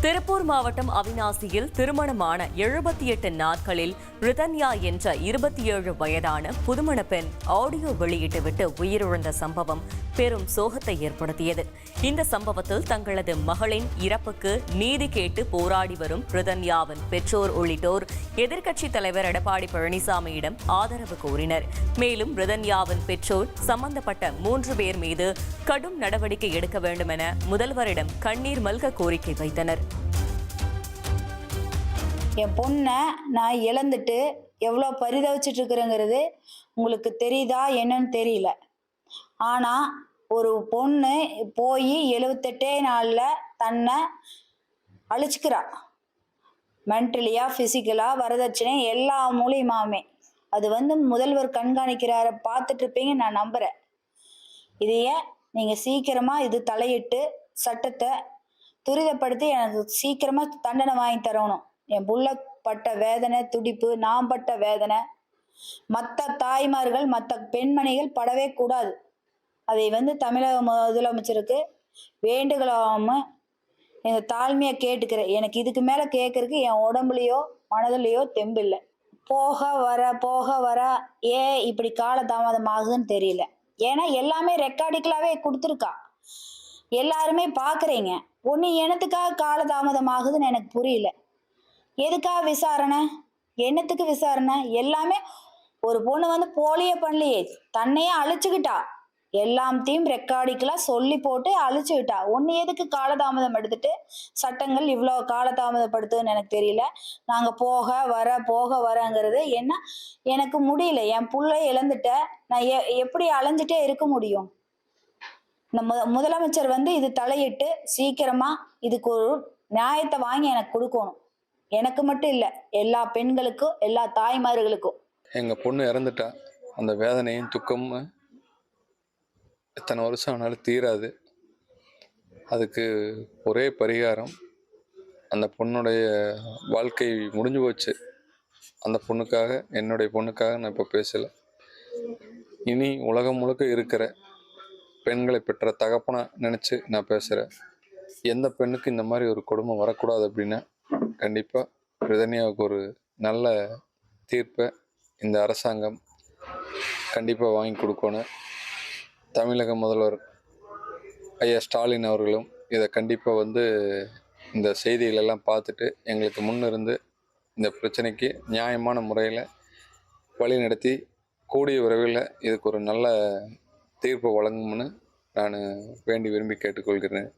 திருப்பூர் மாவட்டம் அவினாசியில் திருமணமான எழுபத்தி எட்டு நாட்களில் ரிதன்யா என்ற இருபத்தி ஏழு வயதான புதுமண பெண் ஆடியோ வெளியிட்டுவிட்டு உயிரிழந்த சம்பவம் பெரும் சோகத்தை ஏற்படுத்தியது. இந்த சம்பவத்தில் தங்களது மகளின் இறப்புக்கு நீதி கேட்டு போராடி வரும் பிரதன்யாவின் பெற்றோர் உள்ளிட்டோர் எதிர்க்கட்சித் தலைவர் எடப்பாடி பழனிசாமியிடம் ஆதரவு கோரினர். மேலும் பிரதன்யாவின் பெற்றோர் சம்பந்தப்பட்ட மூன்று பேர் மீது கடும் நடவடிக்கை எடுக்க வேண்டும் என முதல்வரிடம் கண்ணீர் மல்க கோரிக்கை வைத்தனர். என் பொண்ணை நான் இழந்துட்டு எவ்வளோ பரிதவிச்சிட்டு இருக்கிறேங்கிறது உங்களுக்கு தெரியுதா என்னன்னு தெரியல. ஆனால் ஒரு பொண்ணு போய் எழுவத்தெட்டே நாளில் தன்னை அழிச்சுக்கிறா. மென்டலியா ஃபிசிக்கலாக வரதட்சணை எல்லா மூலியமாவுமே. அது வந்து முதல்வர் கண்காணிக்கிறார பார்த்துட்டு இருப்பீங்க நான் நம்புகிறேன் இதையே நீங்கள் சீக்கிரமாக இது தலையிட்டு சட்டத்தை துரிதப்படுத்தி எனக்கு சீக்கிரமாக தண்டனை வாங்கி தரணும். என் புள்ள பட்ட வேதனை துடிப்பு நான் பட்ட வேதனை மற்ற தாய்மார்கள் மற்ற பெண்மணிகள் படவே கூடாது. அதை வந்து தமிழக முதலமைச்சருக்கு வேண்டுகளாம எங்கள் தாழ்மையை கேட்டுக்கிறேன் எனக்கு இதுக்கு மேலே கேட்கறதுக்கு என் உடம்புலையோ மனதிலையோ தெம்பில்லை. போக வர போக வர ஏன் இப்படி காலதாமதம் ஆகுதுன்னு தெரியல. ஏன்னா எல்லாமே ரெக்கார்டிக்கலாகவே கொடுத்துருக்கா. எல்லாருமே பார்க்குறீங்க ஒன்று எனத்துக்காக காலதாமதம் ஆகுதுன்னு எனக்கு புரியல. எதுக்காக விசாரணை? என்னத்துக்கு விசாரணை? எல்லாமே ஒரு பொண்ணு வந்து போலியே பண்ணலையே தன்னையே அழிச்சுக்கிட்டா. எல்லாத்தையும் ரெக்கார்டிக்கெல்லாம் சொல்லி போட்டு அழிச்சுக்கிட்டா. ஒன்று எதுக்கு காலதாமதம் எடுத்துட்டு சட்டங்கள் இவ்வளோ காலதாமதப்படுத்துன்னு எனக்கு தெரியல. நாங்கள் போக வர போக வரங்கிறது என்ன? எனக்கு முடியல. என் புள்ளை இழந்துட்ட. நான் எ எப்படி அலைஞ்சிட்டே இருக்க முடியும்? இந்த மு முதலமைச்சர் வந்து இது தலையிட்டு சீக்கிரமா இதுக்கு ஒரு நியாயத்தை வாங்கி எனக்கு கொடுக்கணும். எனக்கு மட்டும் இல்லை எல்லா பெண்களுக்கும் எல்லா தாய்மார்களுக்கும். எங்கள் பொண்ணு இறந்துட்டா. அந்த வேதனையும் துக்கமும் எத்தனை வருஷம் ஆனாலும் தீராது. அதுக்கு ஒரே பரிகாரம் அந்த பொண்ணுடைய வாழ்க்கை முடிஞ்சு போச்சு. அந்த பொண்ணுக்காக என்னுடைய பொண்ணுக்காக நான் இப்போ பேசலை. இனி உலகம் முழுக்க இருக்கிற பெண்களை பெற்ற தகப்பனை நினச்சி நான் பேசுகிறேன் எந்த பெண்ணுக்கு இந்த மாதிரி ஒரு கொடுமை வரக்கூடாது அப்படின்னா கண்டிப்பாக ரிதன்யாவுக்கு ஒரு நல்ல தீர்ப்பை இந்த அரசாங்கம் கண்டிப்பாக வாங்கி கொடுக்கணும். தமிழக முதல்வர் ஐயா ஸ்டாலின் அவர்களும் இதை கண்டிப்பாக வந்து இந்த செய்திகளெல்லாம் பார்த்துட்டு எங்களுக்கு முன்னிருந்து இந்த பிரச்சனைக்கு நியாயமான முறையில் வழிநடத்தி கூடிய விரைவில் இதுக்கு ஒரு நல்ல தீர்ப்பு வழங்கும்னு நான் வேண்டி விரும்பி கேட்டுக்கொள்கிறேன்.